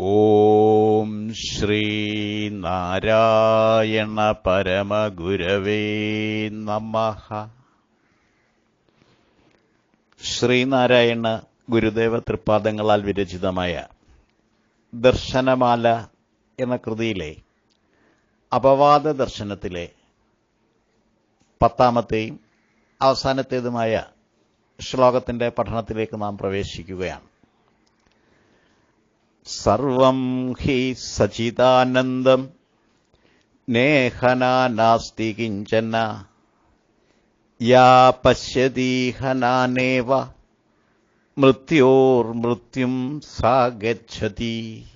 ഓം ശ്രീ നാരായണ പരമഗുരവേ നമ. ശ്രീനാരായണ ഗുരുദേവ തൃപ്പാദങ്ങളാൽ വിരചിതമായ ദർശനമാല എന്ന കൃതിയിലെ അപവാദ ദർശനത്തിലെ പത്താമത്തെയും അവസാനത്തേതുമായ ശ്ലോകത്തിന്റെ പഠനത്തിലേക്ക് നാം പ്രവേശിക്കുകയാണ്. സർവം ഹി സചിദാനന്ദം. നേഹന നാസ്തി കിഞ്ചന. യാ പശ്യതീഹനാനേവ മൃത്യോർമൃത്യും സാ ഗച്ഛതി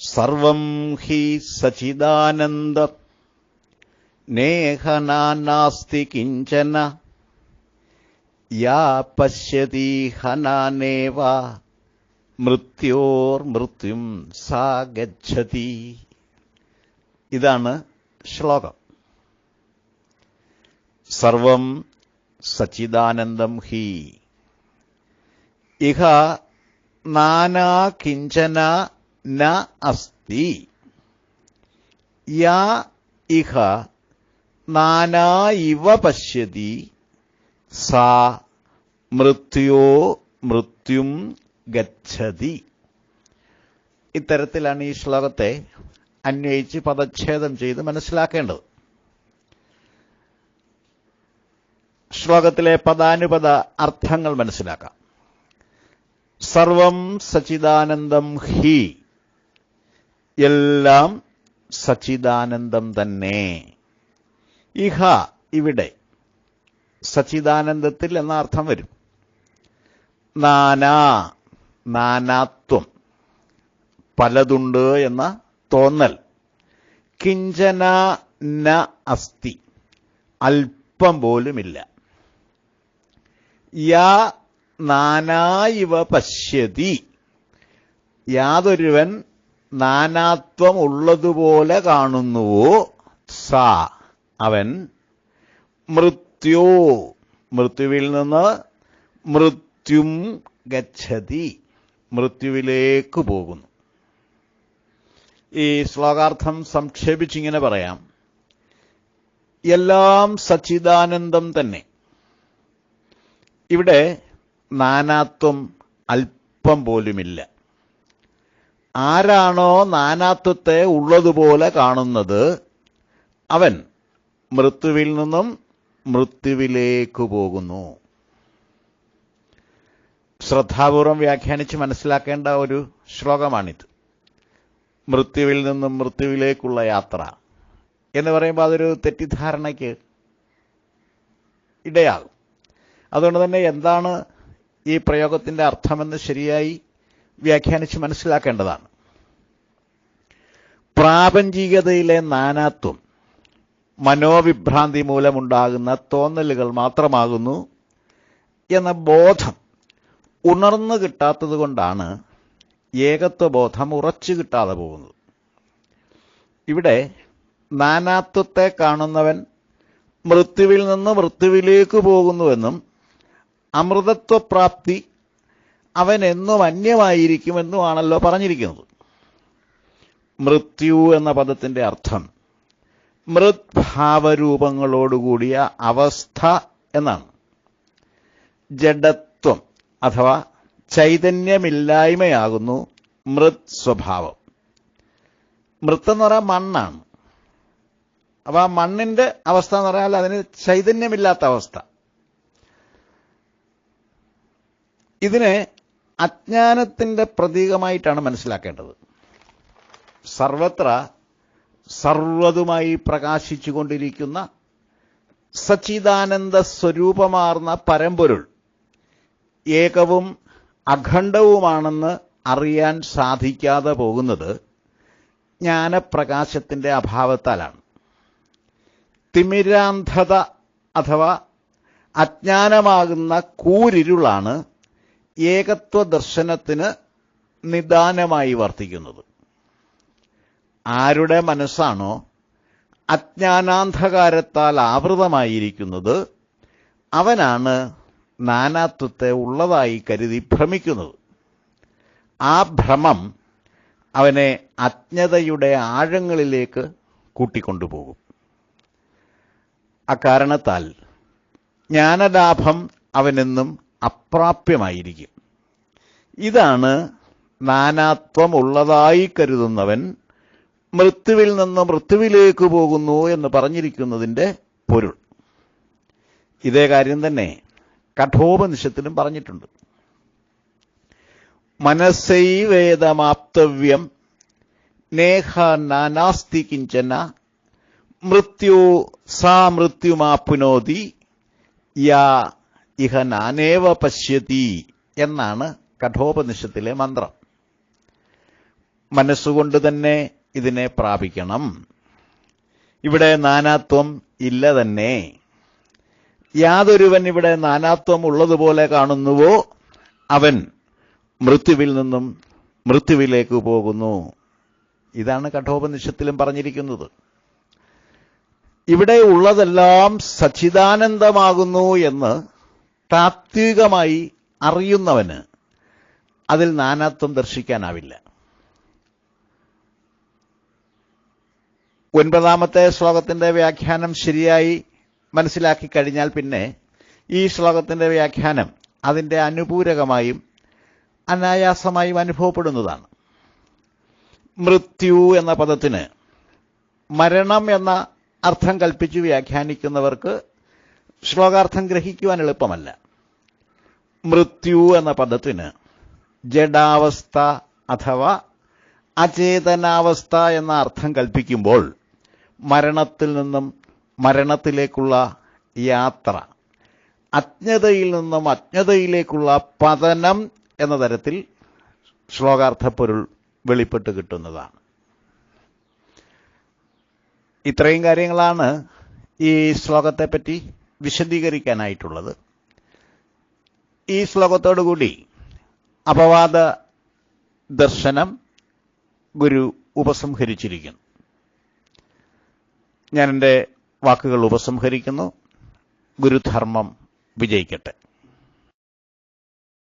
സർവം ഹി സചിദാനന്ദ. നേഹന നാസ്തി കിഞ്ചന. യാ പശ്യതീഹനാനേവ മൃത്യോർ മൃത്യും സാ ഗച്ഛതി. ഇതാണ് ശ്ലോകം. സർവം സച്ചിദാനന്ദം ഹി. ഇഹ നാനാകിഞ്ചന ന അസ്തി. യാ ഇഹ നാനാ ഇവ പശ്യതി. സാ മൃത്യോ മൃത്യും ഗച്ഛതി. ഇത്തരത്തിലാണ് ഈ ശ്ലോകത്തെ അന്വയിച്ച് പദച്ഛേദം ചെയ്ത് മനസ്സിലാക്കേണ്ടത്. ശ്ലോകത്തിലെ പദാനുപദ അർത്ഥങ്ങൾ മനസ്സിലാക്കാം. സർവം സച്ചിദാനന്ദം ഹി. എല്ലാം സച്ചിദാനന്ദം തന്നെ. ഇഹ ഇവിടെ സച്ചിദാനന്ദത്തിൽ എന്ന അർത്ഥം വരും. നാനാ നാനാത്വം. പലതുണ്ട് എന്ന തോന്നൽ. കിഞ്ചന ന അസ്തി അല്പം പോലുമില്ല. യാ നാനായിവ പശ്യതി. യാതൊരുവൻ നാനാത്വം ഉള്ളതുപോലെ കാണുന്നുവോ? സാ. അവൻ മൃത്യോ. മൃത്യുവിൽ നിന്ന് മൃത്യും ഗച്ഛതി. മൃത്യുവിലേക്ക് പോകുന്നു. ഈ ശ്ലോകാർത്ഥം സംക്ഷേപിച്ചിങ്ങനെ പറയാം. എല്ലാം സച്ചിദാനന്ദം തന്നെ. ഇവിടെ നാനാത്വം അല്പം പോലുമില്ല. ആരാണോ നാനാത്വത്തെ ഉള്ളതുപോലെ കാണുന്നത് അവൻ മൃത്യുവിൽ നിന്നും മൃത്യുവിലേക്ക് പോകുന്നു. ശ്രദ്ധാപൂർവം വ്യാഖ്യാനിച്ച് മനസ്സിലാക്കേണ്ട ഒരു ശ്ലോകമാണിത്. മൃത്യുവിൽ നിന്നും മൃത്യുവിലേക്കുള്ള യാത്ര എന്ന് പറയുമ്പോൾ അതൊരു തെറ്റിദ്ധാരണയ്ക്ക് ഇടയാകും. അതുകൊണ്ട് തന്നെ എന്താണ് ഈ പ്രയോഗത്തിന്റെ അർത്ഥമെന്ന് ശരിയായി വ്യാഖ്യാനിച്ച് മനസ്സിലാക്കേണ്ടതാണ്. പ്രാപഞ്ചികതയിലെ നാനാത്വം മനോവിഭ്രാന്തി മൂലമുണ്ടാകുന്ന തോന്നലുകൾ മാത്രമാകുന്നു എന്ന ബോധം ഉണർന്നു കിട്ടാത്തത് കൊണ്ടാണ് ഏകത്വബോധം ഉറച്ചു കിട്ടാതെ പോകുന്നത്. ഇവിടെ നാനാത്വത്തെ കാണുന്നവൻ മൃത്യുവിൽ നിന്ന് മൃത്യുവിലേക്ക് പോകുന്നുവെന്നും അമൃതത്വപ്രാപ്തി അവൻ എന്നും അന്യമായിരിക്കുമെന്നുമാണല്ലോ പറഞ്ഞിരിക്കുന്നത്. മൃത്യു എന്ന പദത്തിന്റെ അർത്ഥം മൃദ്ഭാവരൂപങ്ങളോടുകൂടിയ അവസ്ഥ എന്നാണ്. ജഡത്വം അഥവാ ചൈതന്യമില്ലായ്മയാകുന്നു മൃത് സ്വഭാവം. മൃത്തെന്ന് പറയാൻ മണ്ണാണ്. അപ്പൊ ആ മണ്ണിന്റെ അവസ്ഥ എന്ന് പറഞ്ഞാൽ അതിന് ചൈതന്യമില്ലാത്ത അവസ്ഥ. ഇതിനെ അജ്ഞാനത്തിന്റെ പ്രതീകമായിട്ടാണ് മനസ്സിലാക്കേണ്ടത്. സർവത്ര സർവതുമായി പ്രകാശിച്ചുകൊണ്ടിരിക്കുന്ന സച്ചിദാനന്ദ സ്വരൂപമാർന്ന പരമ്പൊരുൾ. ഏകവും അഖണ്ഡവുമാണെന്ന് അറിയാൻ സാധിക്കാതെ പോകുന്നത് ജ്ഞാനപ്രകാശത്തിന്റെ അഭാവത്താലാണ്. തിമിരാന്ധത അഥവാ അജ്ഞാനമാകുന്ന കൂരിരുളാണ് ഏകത്വ ദർശനത്തിന് നിദാനമായി വർത്തിക്കുന്നത്. ആരുടെ മനസ്സാണോ അജ്ഞാനാന്ധകാരത്താൽ ആവൃതമായിരിക്കുന്നത് അവനാണ് നാനാത്വത്തെ ഉള്ളതായി കരുതി ഭ്രമിക്കുന്നത്. ആ ഭ്രമം അവനെ അജ്ഞതയുടെ ആഴങ്ങളിലേക്ക് കൂട്ടിക്കൊണ്ടുപോകും. അക്കാരണത്താൽ ജ്ഞാനലാഭം അവനെന്നും അപ്രാപ്യമായിരിക്കും. ഇതാണ് നാനാത്വം ഉള്ളതായി കരുതുന്നവൻ മൃത്യുവിൽ നിന്ന് മൃത്യുവിലേക്ക് പോകുന്നു എന്ന് പറഞ്ഞിരിക്കുന്നതിന്റെ പൊരുൾ. ഇതേ കാര്യം തന്നെ കഠോപനിഷത്തിലും പറഞ്ഞിട്ടുണ്ട്. മനസ്സൈവേദമാപ്തവ്യം നേഹ നാനാസ്തി കിഞ്ചന മൃത്യു സാ മൃത്യുമാപ്നോതി യാ ഇഹ നാനേവ പശ്യതി എന്നാണ് കഠോപനിഷത്തിലെ മന്ത്രം. മനസ്സുകൊണ്ട് തന്നെ ഇതിനെ പ്രാപിക്കണം. ഇവിടെ നാനാത്വം ഇല്ല തന്നെ. യാതൊരുവൻ ഇവിടെ നാനാത്വം ഉള്ളതുപോലെ കാണുന്നുവോ? അവൻ മൃത്യുവിൽ നിന്നും മൃത്യുവിലേക്ക് പോകുന്നു. ഇതാണ് കഠോപനിഷത്തിലും പറഞ്ഞിരിക്കുന്നത്. ഇവിടെ ഉള്ളതെല്ലാം സച്ചിദാനന്ദമാകുന്നു എന്ന് താത്വികമായി അറിയുന്നവന് അതിൽ നാനാത്വം ദർശിക്കാനാവില്ല. ഒൻപതാമത്തെ ശ്ലോകത്തിന്റെ വ്യാഖ്യാനം ശരിയായി. മനസ്സിലാക്കി കഴിഞ്ഞാൽ പിന്നെ ഈ ശ്ലോകത്തിന്റെ വ്യാഖ്യാനം അതിന്റെ അനുപൂരകമായും അനായാസമായും അനുഭവപ്പെടുന്നതാണ്. മൃത്യു എന്ന പദത്തിന് മരണം എന്ന അർത്ഥം കൽപ്പിച്ചു വ്യാഖ്യാനിക്കുന്നവർക്ക് ശ്ലോകാർത്ഥം ഗ്രഹിക്കുവാൻ എളുപ്പമല്ല. മൃത്യു എന്ന പദത്തിന് ജഡാവസ്ഥ അഥവാ അചേതനാവസ്ഥ എന്ന അർത്ഥം കൽപ്പിക്കുമ്പോൾ മരണത്തിൽ നിന്നും മരണത്തിലേക്കുള്ള യാത്ര. അജ്ഞതയിൽ നിന്നും അജ്ഞതയിലേക്കുള്ള പതനം എന്ന തരത്തിൽ ശ്ലോകാർത്ഥ പൊരുൾ വെളിപ്പെട്ട് കിട്ടുന്നതാണ്. ഇത്രയും കാര്യങ്ങളാണ് ഈ ശ്ലോകത്തെപ്പറ്റി വിശദീകരിക്കാനായിട്ടുള്ളത്. ഈ ശ്ലോകത്തോടുകൂടി അപവാദ ദർശനം ഗുരു ഉപസംഹരിച്ചിരിക്കുന്നു. ഞാൻ എന്റെ വാക്കുകൾ ഉപസംഹരിക്കുന്നു. ഗുരുധർമ്മം വിജയിക്കട്ടെ.